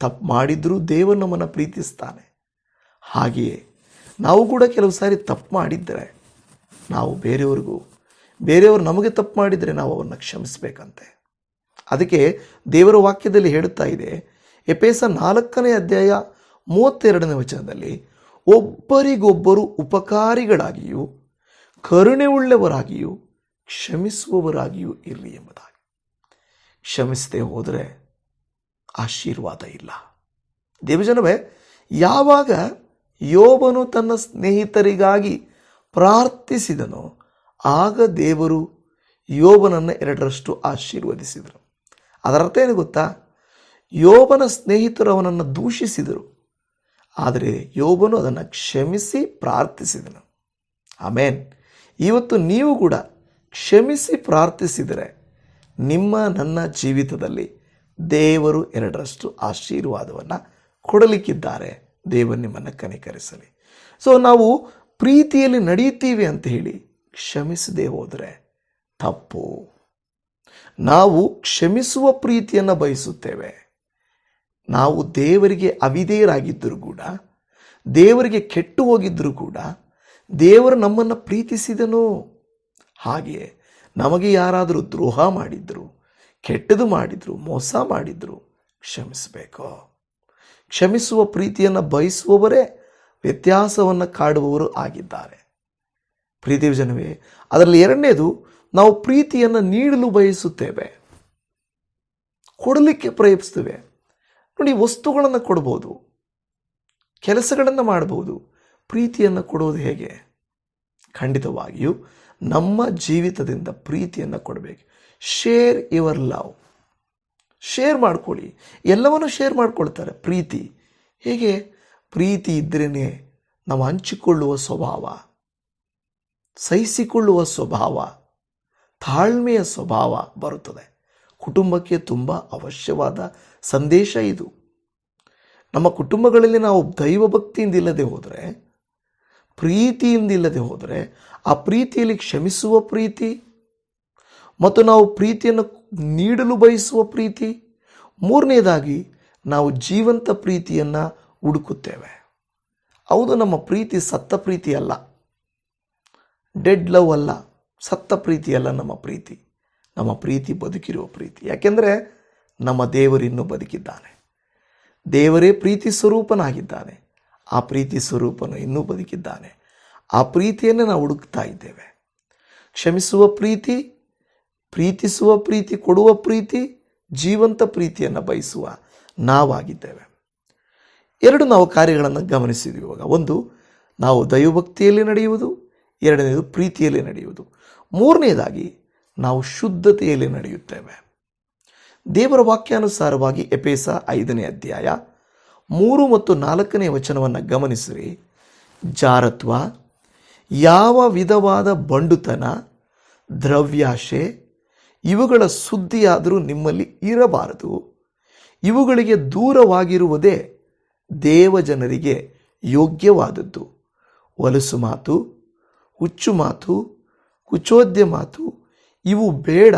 ತಪ್ಪು ಮಾಡಿದ್ರೂ ದೇವ ನಮ್ಮನ್ನು ಪ್ರೀತಿಸ್ತಾನೆ. ಹಾಗೆಯೇ ನಾವು ಕೂಡ ಕೆಲವು ಸಾರಿ ತಪ್ಪು ಮಾಡಿದ್ದರೆ ನಾವು ಬೇರೆಯವ್ರಿಗೂ, ಬೇರೆಯವರು ನಮಗೆ ತಪ್ಪು ಮಾಡಿದರೆ ನಾವು ಅವನ್ನ ಕ್ಷಮಿಸಬೇಕಂತೆ. ಅದಕ್ಕೆ ದೇವರ ವಾಕ್ಯದಲ್ಲಿ ಹೇಳುತ್ತಾ ಇದೆ ಎಪೇಸ ನಾಲ್ಕನೇ ಅಧ್ಯಾಯ ಮೂವತ್ತೆರಡನೇ ವಚನದಲ್ಲಿ, ಒಬ್ಬರಿಗೊಬ್ಬರು ಉಪಕಾರಿಗಳಾಗಿಯೂ ಕರುಣೆ ಉಳ್ಳವರಾಗಿಯೂ ಕ್ಷಮಿಸುವವರಾಗಿಯೂ ಇರಲಿ ಎಂಬುದಾಗಿ. ಕ್ಷಮಿಸದೆ ಹೋದರೆ ಆಶೀರ್ವಾದ ಇಲ್ಲ. ದೇವಜನವೇ, ಯಾವಾಗ ಯೋಬನು ತನ್ನ ಸ್ನೇಹಿತರಿಗಾಗಿ ಪ್ರಾರ್ಥಿಸಿದನೋ ಆಗ ದೇವರು ಯೋಬನನ್ನು ಎರಡರಷ್ಟು ಆಶೀರ್ವದಿಸಿದರು. ಅದರ ಅರ್ಥ ಏನು ಗೊತ್ತಾ? ಯೋಬನ ಸ್ನೇಹಿತರು ಅವನನ್ನು ದೂಷಿಸಿದರು. ಆದರೆ ಯೋಬನು ಅದನ್ನು ಕ್ಷಮಿಸಿ ಪ್ರಾರ್ಥಿಸಿದನು. ಆಮೇನ್. ಇವತ್ತು ನೀವು ಕೂಡ ಕ್ಷಮಿಸಿ ಪ್ರಾರ್ಥಿಸಿದರೆ ನಿಮ್ಮ, ನನ್ನ ಜೀವಿತದಲ್ಲಿ ದೇವರು ಎರಡರಷ್ಟು ಆಶೀರ್ವಾದವನ್ನು ಕೊಡಲಿಕ್ಕಿದ್ದಾರೆ. ದೇವರು ನಿಮ್ಮನ್ನು ಕನಿಕರಿಸಲಿ. ಸೊ ನಾವು ಪ್ರೀತಿಯಲ್ಲಿ ನಡೆಯುತ್ತೀವಿ ಅಂತ ಹೇಳಿ ಕ್ಷಮಿಸದೆ ಹೋದರೆ ತಪ್ಪು. ನಾವು ಕ್ಷಮಿಸುವ ಪ್ರೀತಿಯನ್ನು ಬಯಸುತ್ತೇವೆ. ನಾವು ದೇವರಿಗೆ ಅವಿಧೇಯರಾಗಿದ್ದರೂ ಕೂಡ, ದೇವರಿಗೆ ಕೆಟ್ಟು ಹೋಗಿದ್ದರೂ ಕೂಡ ದೇವರು ನಮ್ಮನ್ನು ಪ್ರೀತಿಸಿದನು. ಹಾಗೆಯೇ ನಮಗೆ ಯಾರಾದರೂ ದ್ರೋಹ ಮಾಡಿದ್ರು, ಕೆಟ್ಟದು ಮಾಡಿದ್ರು, ಮೋಸ ಮಾಡಿದ್ರು, ಕ್ಷಮಿಸಬೇಕು. ಕ್ಷಮಿಸುವ ಪ್ರೀತಿಯನ್ನು ಬಯಸುವವರೇ ವ್ಯತ್ಯಾಸವನ್ನು ಕಾಡುವವರು ಆಗಿದ್ದಾರೆ. ಪ್ರೀತಿ ಜನವೇ, ಅದರಲ್ಲಿ ಎರಡನೇದು, ನಾವು ಪ್ರೀತಿಯನ್ನು ನೀಡಲು ಬಯಸುತ್ತೇವೆ. ಕೊಡಲಿಕ್ಕೆ ಪ್ರಯತ್ನಿಸ್ತೇವೆ ನೋಡಿ, ವಸ್ತುಗಳನ್ನು ಕೊಡ್ಬೋದು, ಕೆಲಸಗಳನ್ನು ಮಾಡಬಹುದು ಪ್ರೀತಿಯನ್ನು ಕೊಡೋದು ಹೇಗೆ? ಖಂಡಿತವಾಗಿಯೂ ನಮ್ಮ ಜೀವಿತದಿಂದ ಪ್ರೀತಿಯನ್ನು ಕೊಡಬೇಕು. ಶೇರ್ ಯುವರ್ ಲವ್ ಶೇರ್ ಮಾಡ್ಕೊಳ್ಳಿ. ಎಲ್ಲವನ್ನು ಶೇರ್ ಮಾಡ್ಕೊಳ್ತಾರೆ. ಪ್ರೀತಿ. ಹೇಗೆ? ಪ್ರೀತಿ ಇದ್ರೇ ನಾವು ಹಂಚಿಕೊಳ್ಳುವ ಸ್ವಭಾವ. ಸಹಿಸಿಕೊಳ್ಳುವ ಸ್ವಭಾವ. ತಾಳ್ಮೆಯ ಸ್ವಭಾವ ಬರುತ್ತದೆ. ಕುಟುಂಬಕ್ಕೆ ತುಂಬ ಅವಶ್ಯವಾದ ಸಂದೇಶ ಇದು. ನಮ್ಮ ಕುಟುಂಬಗಳಲ್ಲಿ ನಾವು ದೈವಭಕ್ತಿಯಿಂದ ಇಲ್ಲದೆ ಹೋದರೆ ಪ್ರೀತಿಯಿಂದ ಇಲ್ಲದೆ ಹೋದರೆ ಆ ಪ್ರೀತಿಯಲ್ಲಿ ಕ್ಷಮಿಸುವ ಪ್ರೀತಿ, ಮತ್ತು ನಾವು ಪ್ರೀತಿಯನ್ನು ನೀಡಲು ಬಯಸುವ ಪ್ರೀತಿ, ಮೂರನೇದಾಗಿ ನಾವು ಜೀವಂತ ಪ್ರೀತಿಯನ್ನು ಹುಡುಕುತ್ತೇವೆ. ಹೌದು, ನಮ್ಮ ಪ್ರೀತಿ ಸತ್ತ ಪ್ರೀತಿ ಅಲ್ಲ. ಡೆಡ್ ಲವ್ ಅಲ್ಲ, ಸತ್ತ ಪ್ರೀತಿ ಅಲ್ಲ ನಮ್ಮ ಪ್ರೀತಿ. ನಮ್ಮ ಪ್ರೀತಿ ಬದುಕಿರುವ ಪ್ರೀತಿ. ಯಾಕೆಂದರೆ ನಮ್ಮ ದೇವರಿನ್ನೂ ಬದುಕಿದ್ದಾನೆ. ದೇವರೇ ಪ್ರೀತಿ ಸ್ವರೂಪನಾಗಿದ್ದಾನೆ. ಆ ಪ್ರೀತಿ ಸ್ವರೂಪನು ಇನ್ನೂ ಬದುಕಿದ್ದಾನೆ. ಆ ಪ್ರೀತಿಯನ್ನು ನಾವು ಹುಡುಕ್ತಾ ಇದ್ದೇವೆ. ಕ್ಷಮಿಸುವ ಪ್ರೀತಿ, ಪ್ರೀತಿಸುವ ಪ್ರೀತಿ, ಕೊಡುವ ಪ್ರೀತಿ, ಜೀವಂತ ಪ್ರೀತಿಯನ್ನು ಬಯಸುವ ನಾವಾಗಿದ್ದೇವೆ. ಎರಡು ನಾವು ಕಾರ್ಯಗಳನ್ನು ಗಮನಿಸಿದ್ವಿ ಇವಾಗ. ಒಂದು, ನಾವು ದೈವಭಕ್ತಿಯಲ್ಲಿ ನಡೆಯುವುದು, ಎರಡನೇದು ಪ್ರೀತಿಯಲ್ಲಿ ನಡೆಯುವುದು. ಮೂರನೇದಾಗಿ, ನಾವು ಶುದ್ಧತೆಯಲ್ಲಿ ನಡೆಯುತ್ತೇವೆ. ದೇವರ ವಾಕ್ಯಾನುಸಾರವಾಗಿ ಎಪೇಸ ಐದನೇ ಅಧ್ಯಾಯ ಮೂರು ಮತ್ತು ನಾಲ್ಕನೇ ವಚನವನ್ನು ಗಮನಿಸಿರಿ. ಜಾರತ್ವ, ಯಾವ ವಿಧವಾದ ಬಂಡುತನ, ದ್ರವ್ಯಾಶೆ, ಇವುಗಳ ಸುದ್ದಿಯಾದರೂ ನಿಮ್ಮಲ್ಲಿ ಇರಬಾರದು. ಇವುಗಳಿಗೆ ದೂರವಾಗಿರುವುದೇ ದೇವಜನರಿಗೆ ಯೋಗ್ಯವಾದದ್ದು. ಒಲಸು ಮಾತು, ಹುಚ್ಚು ಮಾತು, ಕುಚೋದ್ಯ ಮಾತು, ಇವು ಬೇಡ,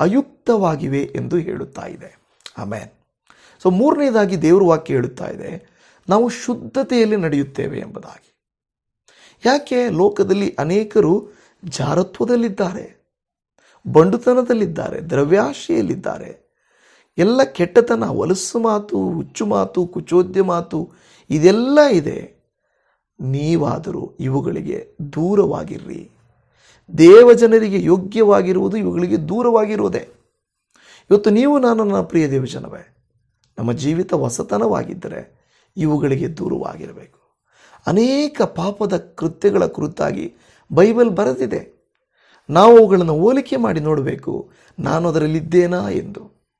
ಅಯುಕ್ತವಾಗಿವೆ ಎಂದು ಹೇಳುತ್ತಾ ಇದೆ. ಆಮೇನ್. ಸೊ ಮೂರನೇದಾಗಿ ದೇವರ ವಾಕ್ಯ ಹೇಳುತ್ತಾ ಇದೆ, ನಾವು ಶುದ್ಧತೆಯಲ್ಲಿ ನಡೆಯುತ್ತೇವೆ ಎಂಬುದಾಗಿ. ಯಾಕೆ? ಲೋಕದಲ್ಲಿ ಅನೇಕರು ಜಾರತ್ವದಲ್ಲಿದ್ದಾರೆ, ಬಂಡುತನದಲ್ಲಿದ್ದಾರೆ, ದ್ರವ್ಯಾಶೆಯಲ್ಲಿದ್ದಾರೆ. ಎಲ್ಲ ಕೆಟ್ಟತನ ಹೊಲಸು ಮಾತು, ಹುಚ್ಚು ಮಾತು, ಕುಚೋದ್ಯ ಮಾತು, ಇದೆಲ್ಲ ಇದೆ. ನೀವಾದರೂ ಇವುಗಳಿಗೆ ದೂರವಾಗಿರ್ರಿ. ದೇವಜನರಿಗೆ ಯೋಗ್ಯವಾಗಿರುವುದು ಇವುಗಳಿಗೆ ದೂರವಾಗಿರುವುದೇ. ಇವತ್ತು ನೀವು ನಾನು ನನ್ನ ಪ್ರಿಯ ದೇವಜನವೇ ನಮ್ಮ ಜೀವಿತ ಹೊಸತನವಾಗಿದ್ದರೆ ಇವುಗಳಿಗೆ ದೂರವಾಗಿರಬೇಕು. ಅನೇಕ ಪಾಪದ ಕೃತ್ಯಗಳ ಕುರಿತಾಗಿ ಬೈಬಲ್ ಬರೆದಿದೆ. ನಾವು ಅವುಗಳನ್ನು ಹೋಲಿಕೆ ಮಾಡಿ ನೋಡಬೇಕು. ನಾನು ಅದರಲ್ಲಿದ್ದೇನಾ ಎಂದು.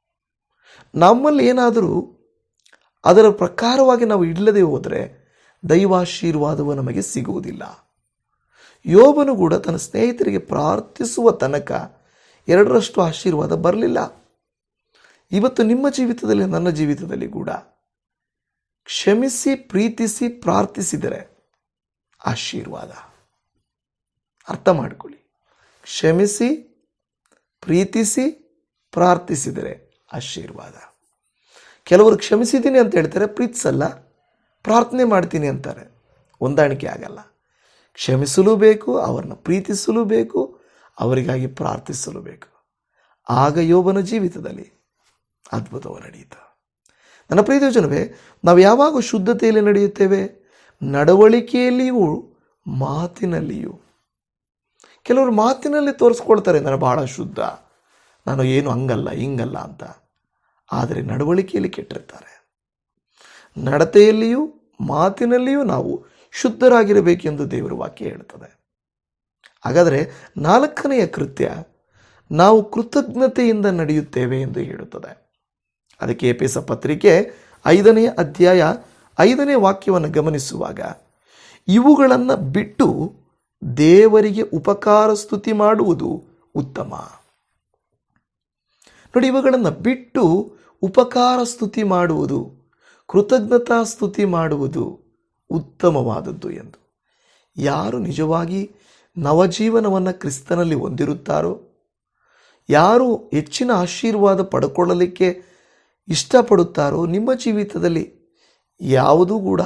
ನಮ್ಮಲ್ಲಿ ಏನಾದರೂ ಅದರ ಪ್ರಕಾರವಾಗಿ ನಾವು ಇಡಲದೆ ಹೋದರೆ ದೈವಾಶೀರ್ವಾದವು ನಮಗೆ ಸಿಗುವುದಿಲ್ಲ. ಯೋಬನು ಕೂಡ ತನ್ನ ಸ್ನೇಹಿತರಿಗೆ ಪ್ರಾರ್ಥಿಸುವ ತನಕ ಎರಡರಷ್ಟು ಆಶೀರ್ವಾದ ಬರಲಿಲ್ಲ. ಇವತ್ತು ನಿಮ್ಮ ಜೀವಿತದಲ್ಲಿ, ನನ್ನ ಜೀವಿತದಲ್ಲಿ ಕೂಡ ಕ್ಷಮಿಸಿ, ಪ್ರೀತಿಸಿ, ಪ್ರಾರ್ಥಿಸಿದರೆ ಆಶೀರ್ವಾದ. ಅರ್ಥ ಮಾಡಿಕೊಳ್ಳಿ. ಕ್ಷಮಿಸಿ, ಪ್ರೀತಿಸಿ, ಪ್ರಾರ್ಥಿಸಿದರೆ ಆಶೀರ್ವಾದ. ಕೆಲವರು ಕ್ಷಮಿಸಿದ್ದೀನಿ ಅಂತ ಹೇಳ್ತಾರೆ, ಪ್ರೀತಿಸಲ್ಲ, ಪ್ರಾರ್ಥನೆ ಮಾಡ್ತೀನಿ ಅಂತಾರೆ. ಹೊಂದಾಣಿಕೆ ಆಗಲ್ಲ. ಕ್ಷಮಿಸಲೂ ಬೇಕು, ಅವರನ್ನು ಪ್ರೀತಿಸಲೂ ಬೇಕು, ಅವರಿಗಾಗಿ ಪ್ರಾರ್ಥಿಸಲು ಬೇಕು. ಆಗ ಯೋಬನ ಜೀವಿತದಲ್ಲಿ ಅದ್ಭುತವು ನಡೆಯುತ್ತ. ನನ್ನ ಪ್ರೀತಿಯ ಜನವೇ ನಾವು ಯಾವಾಗ ಶುದ್ಧತೆಯಲ್ಲಿ ನಡೆಯುತ್ತೇವೆ? ನಡವಳಿಕೆಯಲ್ಲಿಯೂ ಮಾತಿನಲ್ಲಿಯೂ. ಕೆಲವರು ಮಾತಿನಲ್ಲಿ ತೋರಿಸ್ಕೊಳ್ತಾರೆ ನಾನು ಬಹಳ ಶುದ್ಧ. ನಾನು ಏನು ಹಂಗಲ್ಲ, ಹಿಂಗಲ್ಲ ಅಂತ. ಆದರೆ ನಡವಳಿಕೆಯಲ್ಲಿ ಕೆಟ್ಟಿರ್ತಾರೆ. ನಡತೆಯಲ್ಲಿಯೂ ಮಾತಿನಲ್ಲಿಯೂ ನಾವು ಶುದ್ಧರಾಗಿರಬೇಕೆಂದು ದೇವರ ವಾಕ್ಯ ಹೇಳ್ತದೆ ಹಾಗಾದರೆ ನಾಲ್ಕನೆಯ ಕೃತ್ಯ, ನಾವು ಕೃತಜ್ಞತೆಯಿಂದ ನಡೆಯುತ್ತೇವೆ ಎಂದು ಹೇಳುತ್ತದೆ. ಅದಕ್ಕೆ ಎಪೇಸ ಪತ್ರಿಕೆ ಐದನೇ ಅಧ್ಯಾಯ ಐದನೇ ವಾಕ್ಯವನ್ನು ಗಮನಿಸುವಾಗ, ಇವುಗಳನ್ನು ಬಿಟ್ಟು ದೇವರಿಗೆ ಉಪಕಾರ ಸ್ತುತಿ ಮಾಡುವುದು ಉತ್ತಮ. ನೋಡಿ, ಇವುಗಳನ್ನು ಬಿಟ್ಟು ಉಪಕಾರ ಸ್ತುತಿ ಮಾಡುವುದು, ಕೃತಜ್ಞತಾ ಸ್ತುತಿ ಮಾಡುವುದು ಉತ್ತಮವಾದದ್ದು ಎಂದು. ಯಾರು ನಿಜವಾಗಿ ನವಜೀವನವನ್ನು ಕ್ರಿಸ್ತನಲ್ಲಿ ಹೊಂದಿರುತ್ತಾರೋ, ಯಾರು ಹೆಚ್ಚಿನ ಆಶೀರ್ವಾದ ಪಡ್ಕೊಳ್ಳಲಿಕ್ಕೆ ಇಷ್ಟಪಡುತ್ತಾರೋ ನಿಮ್ಮ ಜೀವಿತದಲ್ಲಿ ಯಾವುದೂ ಕೂಡ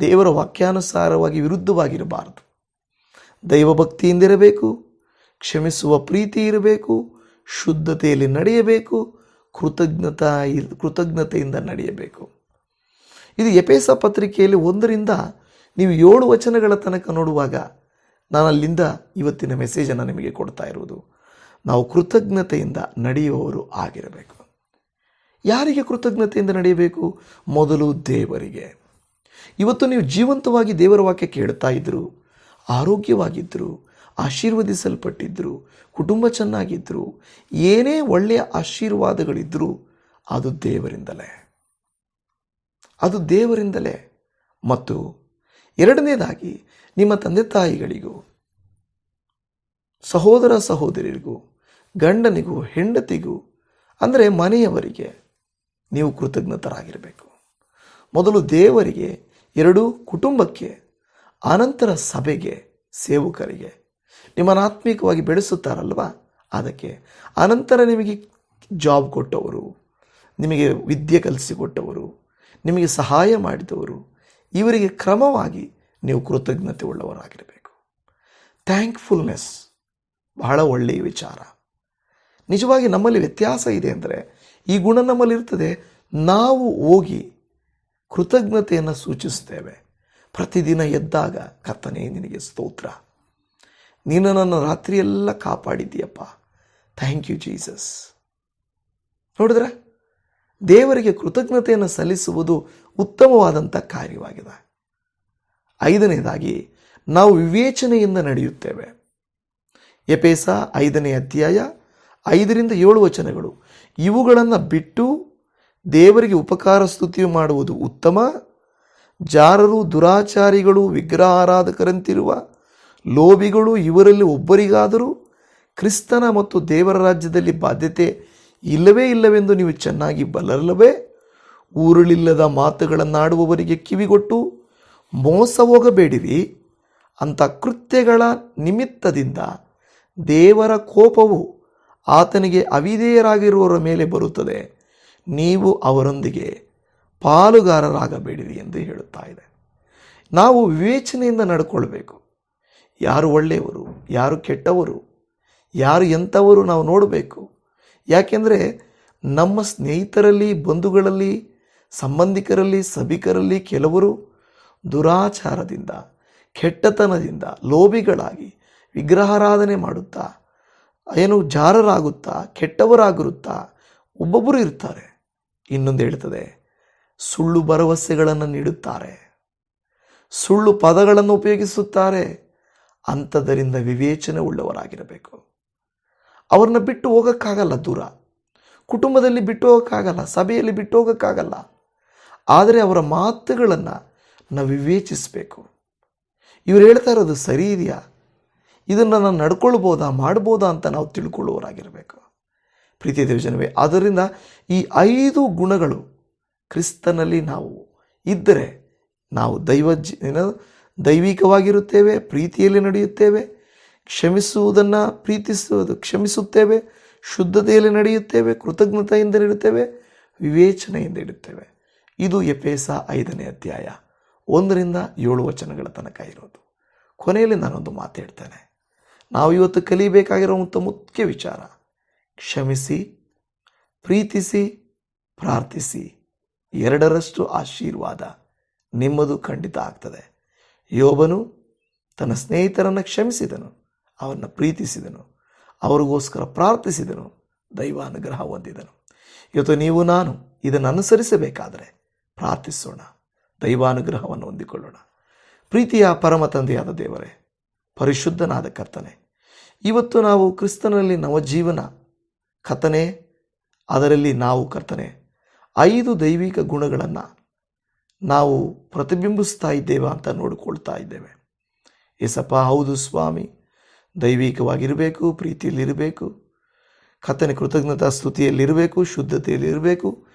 ದೇವರ ವಾಕ್ಯಾನುಸಾರವಾಗಿ ವಿರುದ್ಧವಾಗಿರಬಾರದು. ದೈವಭಕ್ತಿಯಿಂದಿರಬೇಕು, ಕ್ಷಮಿಸುವ ಪ್ರೀತಿ ಇರಬೇಕು, ಶುದ್ಧತೆಯಲ್ಲಿ ನಡೆಯಬೇಕು, ಕೃತಜ್ಞತಾ ಕೃತಜ್ಞತೆಯಿಂದ ನಡೆಯಬೇಕು. ಇದು ಎಪೇಸ ಪತ್ರಿಕೆಯಲ್ಲಿ ಒಂದರಿಂದ ನೀವು ಏಳು ವಚನಗಳ ತನಕ ನೋಡುವಾಗ ನಾನು ಅಲ್ಲಿಂದ ಇವತ್ತಿನ ಮೆಸೇಜನ್ನು ನಿಮಗೆ ಕೊಡ್ತಾ ಇರುವುದು. ನಾವು ಕೃತಜ್ಞತೆಯಿಂದ ನಡೆಯುವವರು ಆಗಿರಬೇಕು. ಯಾರಿಗೆ ಕೃತಜ್ಞತೆಯಿಂದ ನಡೆಯಬೇಕು? ಮೊದಲು ದೇವರಿಗೆ. ಇವತ್ತು ನೀವು ಜೀವಂತವಾಗಿ ದೇವರ ವಾಕ್ಯ ಕೇಳ್ತಾ ಇದ್ದರು ಆರೋಗ್ಯವಾಗಿದ್ದರು ಆಶೀರ್ವದಿಸಲ್ಪಟ್ಟಿದ್ದರು ಕುಟುಂಬ ಚೆನ್ನಾಗಿದ್ದರು ಏನೇ ಒಳ್ಳೆಯ ಆಶೀರ್ವಾದಗಳಿದ್ದರೂ ಅದು ದೇವರಿಂದಲೇ. ಅದು ದೇವರಿಂದಲೇ. ಮತ್ತು ಎರಡನೇದಾಗಿ ನಿಮ್ಮ ತಂದೆ ತಾಯಿಗಳಿಗೂ, ಸಹೋದರ ಸಹೋದರಿಗೂ, ಗಂಡನಿಗೂ, ಹೆಂಡತಿಗೂ, ಅಂದರೆ ಮನೆಯವರಿಗೆ ನೀವು ಕೃತಜ್ಞತರಾಗಿರಬೇಕು. ಮೊದಲು ದೇವರಿಗೆ, ಎರಡು ಕುಟುಂಬಕ್ಕೆ, ಅನಂತರ ಸಭೆಗೆ, ಸೇವಕರಿಗೆ. ನಿಮ್ಮನ್ನು ಆತ್ಮಿಕವಾಗಿ ಬೆಳೆಸುತ್ತಾರಲ್ವ? ಅದಕ್ಕೆ ಅನಂತರ ನಿಮಗೆ ಜಾಬ್ ಕೊಟ್ಟವರು, ನಿಮಗೆ ವಿದ್ಯೆ ಕಲಿಸಿಕೊಟ್ಟವರು, ನಿಮಗೆ ಸಹಾಯ ಮಾಡಿದವರು, ಇವರಿಗೆ ಕ್ರಮವಾಗಿ ನೀವು ಕೃತಜ್ಞತೆ ಉಳ್ಳವರಾಗಿರಬೇಕು ಥ್ಯಾಂಕ್ಫುಲ್ನೆಸ್ ಬಹಳ ಒಳ್ಳೆಯ ವಿಚಾರ. ನಿಜವಾಗಿ ನಮ್ಮಲ್ಲಿ ವ್ಯತ್ಯಾಸ ಇದೆ ಅಂದರೆ ಈ ಗುಣ ನಮ್ಮಲ್ಲಿ ಇರ್ತದೆ. ನಾವು ಹೋಗಿ ಕೃತಜ್ಞತೆಯನ್ನು ಸೂಚಿಸ್ತೇವೆ ಪ್ರತಿದಿನ ಎದ್ದಾಗ ಕರ್ತನೇ ನಿನಗೆ ಸ್ತೋತ್ರ. ನೀನು ನನ್ನ ರಾತ್ರಿಯೆಲ್ಲ ಕಾಪಾಡಿದ್ದೀಯಪ್ಪ. ಥ್ಯಾಂಕ್ ಯು ಜೀಸಸ್ ನೋಡಿದ್ರೆ, ದೇವರಿಗೆ ಕೃತಜ್ಞತೆಯನ್ನು ಸಲ್ಲಿಸುವುದು ಉತ್ತಮವಾದಂಥ ಕಾರ್ಯವಾಗಿದೆ. ಐದನೇದಾಗಿ, ನಾವು ವಿವೇಚನೆಯಿಂದ ನಡೆಯುತ್ತೇವೆ. ಎಪೇಸ ಐದನೇ ಅಧ್ಯಾಯ ಐದರಿಂದ ಏಳು ವಚನಗಳು. ಇವುಗಳನ್ನು ಬಿಟ್ಟು ದೇವರಿಗೆ ಉಪಕಾರ ಸ್ತುತಿ ಮಾಡುವುದು ಉತ್ತಮ. ಜಾರರು, ದುರಾಚಾರಿಗಳು, ವಿಗ್ರಹಾರಾಧಕರಂತಿರುವ ಲೋಭಿಗಳು ಇವರಲ್ಲಿ ಒಬ್ಬರಿಗಾದರೂ ಕ್ರಿಸ್ತನ ಮತ್ತು ದೇವರ ರಾಜ್ಯದಲ್ಲಿ ಬಾಧ್ಯತೆ ಇಲ್ಲವೇ ಇಲ್ಲವೆಂದು ನೀವು ಚೆನ್ನಾಗಿ ಬಲ್ಲಲ್ಲವೇ ಊರುಳಿಲ್ಲದ ಮಾತುಗಳನ್ನಾಡುವವರಿಗೆ ಕಿವಿಗೊಟ್ಟು ಮೋಸ ಹೋಗಬೇಡಿರಿ. ಅಂಥ ಕೃತ್ಯಗಳ ನಿಮಿತ್ತದಿಂದ ದೇವರ ಕೋಪವು ಆತನಿಗೆ ಅವಿಧೇಯರಾಗಿರುವವರ ಮೇಲೆ ಬರುತ್ತದೆ. ನೀವು ಅವರೊಂದಿಗೆ ಪಾಲುಗಾರರಾಗಬೇಡಿರಿ ಎಂದು ಹೇಳುತ್ತಾ ಇದೆ. ನಾವು ವಿವೇಚನೆಯಿಂದ ನಡ್ಕೊಳ್ಬೇಕು. ಯಾರು ಒಳ್ಳೆಯವರು, ಯಾರು ಕೆಟ್ಟವರು, ಯಾರು ಎಂಥವರು ನಾವು ನೋಡಬೇಕು. ಯಾಕೆಂದರೆ ನಮ್ಮ ಸ್ನೇಹಿತರಲ್ಲಿ, ಬಂಧುಗಳಲ್ಲಿ, ಸಂಬಂಧಿಕರಲ್ಲಿ, ಸಭಿಕರಲ್ಲಿ ಕೆಲವರು ದುರಾಚಾರದಿಂದ, ಕೆಟ್ಟತನದಿಂದ, ಲೋಭಿಗಳಾಗಿ ವಿಗ್ರಹಾರಾಧನೆ ಮಾಡುತ್ತಾ ಏನು ಜಾರರಾಗುತ್ತಾ, ಕೆಟ್ಟವರಾಗಿರುತ್ತಾ, ಒಬ್ಬೊಬ್ಬರು ಇರ್ತಾರೆ. ಇನ್ನೊಂದು ಹೇಳ್ತದೆ, ಸುಳ್ಳು ಭರವಸೆಗಳನ್ನು ನೀಡುತ್ತಾರೆ. ಸುಳ್ಳು ಪದಗಳನ್ನು ಉಪಯೋಗಿಸುತ್ತಾರೆ. ಅಂಥದರಿಂದ ವಿವೇಚನೆ ಉಳ್ಳವರಾಗಿರಬೇಕು. ಅವ್ರನ್ನ ಬಿಟ್ಟು ಹೋಗೋಕ್ಕಾಗಲ್ಲ ದೂರ. ಕುಟುಂಬದಲ್ಲಿ ಬಿಟ್ಟು ಹೋಗೋಕ್ಕಾಗಲ್ಲ, ಸಭೆಯಲ್ಲಿ ಬಿಟ್ಟು ಹೋಗೋಕ್ಕಾಗಲ್ಲ. ಆದರೆ ಅವರ ಮಾತುಗಳನ್ನು ನಾವು ವಿವೇಚಿಸಬೇಕು. ಇವ್ರು ಹೇಳ್ತಾ ಇರೋದು ಸರಿ ಇದೆಯಾ? ಇದನ್ನು ನಾನು ನಡ್ಕೊಳ್ಬೋದಾ, ಮಾಡ್ಬೋದಾ ಅಂತ ನಾವು ತಿಳ್ಕೊಳ್ಳುವರಾಗಿರಬೇಕು ಪ್ರೀತಿ ದೇವಜನವೇ, ಆದ್ದರಿಂದ ಈ ಐದು ಗುಣಗಳು ಕ್ರಿಸ್ತನಲ್ಲಿ ನಾವು ಇದ್ದರೆ ನಾವು ದೈವ ದೈವಿಕವಾಗಿರುತ್ತೇವೆ, ಪ್ರೀತಿಯಲ್ಲಿ ನಡೆಯುತ್ತೇವೆ, ಕ್ಷಮಿಸುವುದನ್ನು ಪ್ರೀತಿಸುವುದು, ಕ್ಷಮಿಸುತ್ತೇವೆ, ಶುದ್ಧತೆಯಲ್ಲಿ ನಡೆಯುತ್ತೇವೆ, ಕೃತಜ್ಞತೆಯಿಂದ ಇರುತ್ತೇವೆ ವಿವೇಚನೆಯಿಂದ ಇಡುತ್ತೇವೆ ಇದು ಎಪೇಸ ಐದನೇ ಅಧ್ಯಾಯ ಒಂದರಿಂದ ಏಳು ವಚನಗಳ ತನಕ ಇರೋದು. ಕೊನೆಯಲ್ಲಿ ನಾನೊಂದು ಮಾತಾಡ್ತೇನೆ ನಾವು ಇವತ್ತು ಕಲಿಬೇಕಾಗಿರುವಂಥ ಮುಖ್ಯ ವಿಚಾರ. ಕ್ಷಮಿಸಿ, ಪ್ರೀತಿಸಿ, ಪ್ರಾರ್ಥಿಸಿ. ಎರಡರಷ್ಟು ಆಶೀರ್ವಾದ ನಿಮ್ಮದು ಖಂಡಿತ ಆಗ್ತದೆ. ಯೋಬನು ತನ್ನ ಸ್ನೇಹಿತರನ್ನು ಕ್ಷಮಿಸಿದನು ಅವರನ್ನು ಪ್ರೀತಿಸಿದನು, ಅವರಿಗೋಸ್ಕರ ಪ್ರಾರ್ಥಿಸಿದನು, ದೈವಾನುಗ್ರಹ ಹೊಂದಿದನು. ಇವತ್ತು ನೀವು, ನಾನು ಇದನ್ನು ಅನುಸರಿಸಬೇಕಾದರೆ ಪ್ರಾರ್ಥಿಸೋಣ, ದೈವಾನುಗ್ರಹವನ್ನು ಹೊಂದಿಕೊಳ್ಳೋಣ. ಪ್ರೀತಿಯ ಪರಮ ತಂದೆಯಾದ ದೇವರೇ ಪರಿಶುದ್ಧನಾದ ಕರ್ತನೆ. ಇವತ್ತು ನಾವು ಕ್ರಿಸ್ತನಲ್ಲಿ ನವಜೀವನ ಕಥನೆ ಅದರಲ್ಲಿ ನಾವು ಕರ್ತನೆ. ಐದು ದೈವಿಕ ಗುಣಗಳನ್ನು ನಾವು ಪ್ರತಿಬಿಂಬಿಸ್ತಾ ಇದ್ದೇವೆ ಅಂತ ನೋಡಿಕೊಳ್ತಾ ಇದ್ದೇವೆ. ಏಸಪ್ಪ, ಹೌದು ಸ್ವಾಮಿ. ದೈವಿಕವಾಗಿರಬೇಕು, ಪ್ರೀತಿಯಲ್ಲಿರಬೇಕು ಕಥನೆ ಕೃತಜ್ಞತಾ ಸ್ತುತಿಯಲ್ಲಿರಬೇಕು, ಶುದ್ಧತೆಯಲ್ಲಿರಬೇಕು,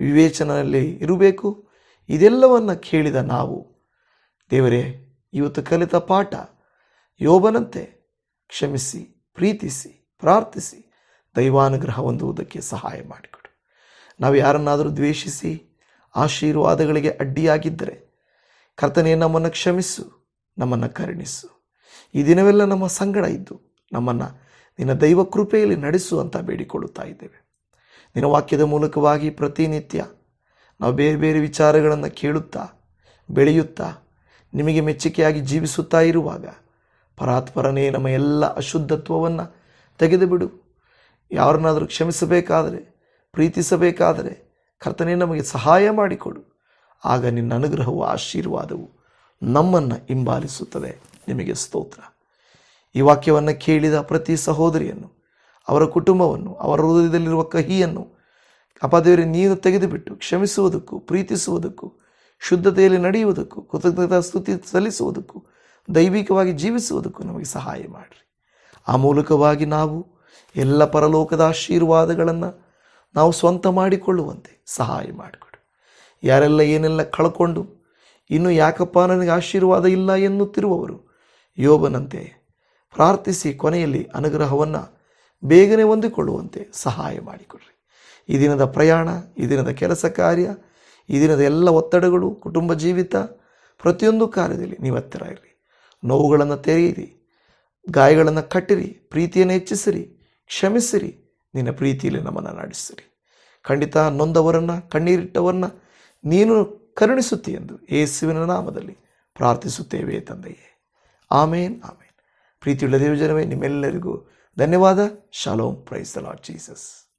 ವಿವೇಚನೆಯಲ್ಲಿ ಇರಬೇಕು. ಇದೆಲ್ಲವನ್ನು ಕೇಳಿದ ನಾವು. ದೇವರೇ, ಇವತ್ತು ಕಲಿತ ಪಾಠ ಯೋಬನಂತೆ ಕ್ಷಮಿಸಿ, ಪ್ರೀತಿಸಿ, ಪ್ರಾರ್ಥಿಸಿ, ದೈವಾನುಗ್ರಹ ಹೊಂದುವುದಕ್ಕೆ ಸಹಾಯ ಮಾಡಿಕೊಡು. ನಾವು ಯಾರನ್ನಾದರೂ ದ್ವೇಷಿಸಿ, ಆಶೀರ್ವಾದಗಳಿಗೆ ಅಡ್ಡಿಯಾಗಿದ್ದರೆ ಕರ್ತನೆ ನಮ್ಮನ್ನು ಕ್ಷಮಿಸು, ನಮ್ಮನ್ನು ಕರುಣಿಸು. ಈ ದಿನವೆಲ್ಲ ನಮ್ಮ ಸಂಗಡ ಇದ್ದು ನಮ್ಮನ್ನು ನಿನ್ನ ದೈವ ಕೃಪೆಯಲ್ಲಿ ನಡೆಸು ಅಂತ ಬೇಡಿಕೊಳ್ಳುತ್ತಾ ಇದ್ದೇವೆ. ನಿನ್ನ ವಾಕ್ಯದ ಮೂಲಕವಾಗಿ ಪ್ರತಿನಿತ್ಯ ನಾವು ಬೇರೆ ಬೇರೆ ವಿಚಾರಗಳನ್ನು ಕೇಳುತ್ತಾ, ಬೆಳೆಯುತ್ತಾ, ನಿಮಗೆ ಮೆಚ್ಚುಗೆಯಾಗಿ ಜೀವಿಸುತ್ತಾ ಇರುವಾಗ ಪರಾತ್ಪರನೇ ನಮ್ಮ ಎಲ್ಲ ಅಶುದ್ಧತ್ವವನ್ನು ತೆಗೆದುಬಿಡು. ಯಾರನ್ನಾದರೂ ಕ್ಷಮಿಸಬೇಕಾದರೆ, ಪ್ರೀತಿಸಬೇಕಾದರೆ ಕರ್ತನೇ ನಮಗೆ ಸಹಾಯ ಮಾಡಿಕೊಡು. ಆಗ ನಿನ್ನ ಅನುಗ್ರಹವು ಆಶೀರ್ವಾದವು ನಮ್ಮನ್ನು ಹಿಂಬಾಲಿಸುತ್ತದೆ. ನಿಮಗೆ ಸ್ತೋತ್ರ. ಈ ವಾಕ್ಯವನ್ನು ಕೇಳಿದ ಪ್ರತಿ ಸಹೋದರಿಯನ್ನು, ಅವರ ಕುಟುಂಬವನ್ನು, ಅವರ ಹೃದಯದಲ್ಲಿರುವ ಕಹಿಯನ್ನು ಅಪದೇವರೇ, ನೀನು ತೆಗೆದುಬಿಟ್ಟು ಕ್ಷಮಿಸುವುದಕ್ಕೂ, ಪ್ರೀತಿಸುವುದಕ್ಕೂ, ಶುದ್ಧತೆಯಲ್ಲಿ ನಡೆಯುವುದಕ್ಕೂ, ಕೃತಜ್ಞತಾ ಸ್ತುತಿ ಸಲ್ಲಿಸುವುದಕ್ಕೂ ದೈವಿಕವಾಗಿ ಜೀವಿಸುವುದಕ್ಕೂ ನಮಗೆ ಸಹಾಯ ಮಾಡಿರಿ. ಆ ಮೂಲಕವಾಗಿ ನಾವು ಎಲ್ಲ ಪರಲೋಕದ ಆಶೀರ್ವಾದಗಳನ್ನು ನಾವು ಸ್ವಂತ ಮಾಡಿಕೊಳ್ಳುವಂತೆ ಸಹಾಯ ಮಾಡಿಕೊಡು. ಯಾರೆಲ್ಲ ಏನೆಲ್ಲ ಕಳ್ಕೊಂಡು ಇನ್ನು ಯಾಕಪ್ಪ ನನಗೆ ಆಶೀರ್ವಾದ ಇಲ್ಲ ಎನ್ನುತ್ತಿರುವವರು, ಯೋಬನಂತೆ ಪ್ರಾರ್ಥಿಸಿ ಕೊನೆಯಲ್ಲಿ ಅನುಗ್ರಹವನ್ನು ಬೇಗನೆ ಹೊಂದಿಕೊಳ್ಳುವಂತೆ ಸಹಾಯ ಮಾಡಿಕೊಡ್ರಿ. ಈ ದಿನದ ಪ್ರಯಾಣ, ಈ ದಿನದ ಕೆಲಸ ಕಾರ್ಯ, ಈ ದಿನದ ಎಲ್ಲ ಒತ್ತಡಗಳು, ಕುಟುಂಬ ಜೀವಿತ ಪ್ರತಿಯೊಂದು ಕಾರ್ಯದಲ್ಲಿ ನೀವು ಹತ್ತಿರ ಇರಲಿ ನೋವುಗಳನ್ನು ತೆರೆಯಿರಿ. ಗಾಯಗಳನ್ನು ಕಟ್ಟಿರಿ. ಪ್ರೀತಿಯನ್ನು ಹೆಚ್ಚಿಸಿರಿ. ಕ್ಷಮಿಸಿರಿ. ನಿನ್ನ ಪ್ರೀತಿಯಲ್ಲಿ ನಮ್ಮನ್ನು ನಡೆಸಿರಿ. ಖಂಡಿತ ನೊಂದವರನ್ನು, ಕಣ್ಣೀರಿಟ್ಟವರನ್ನ ನೀನು ಕರುಣಿಸುತ್ತಿ ಎಂದು ಯೇಸುವಿನ ನಾಮದಲ್ಲಿ ಪ್ರಾರ್ಥಿಸುತ್ತೇವೆ ತಂದೆಯೇ. ಆಮೇನ್ ಆಮೇನ್. ಪ್ರೀತಿಯುಳ್ಳ ದೇವಜನವೇ, ನಿಮ್ಮೆಲ್ಲರಿಗೂ ಧನ್ಯವಾದ. Shalom, praise Lord Jesus.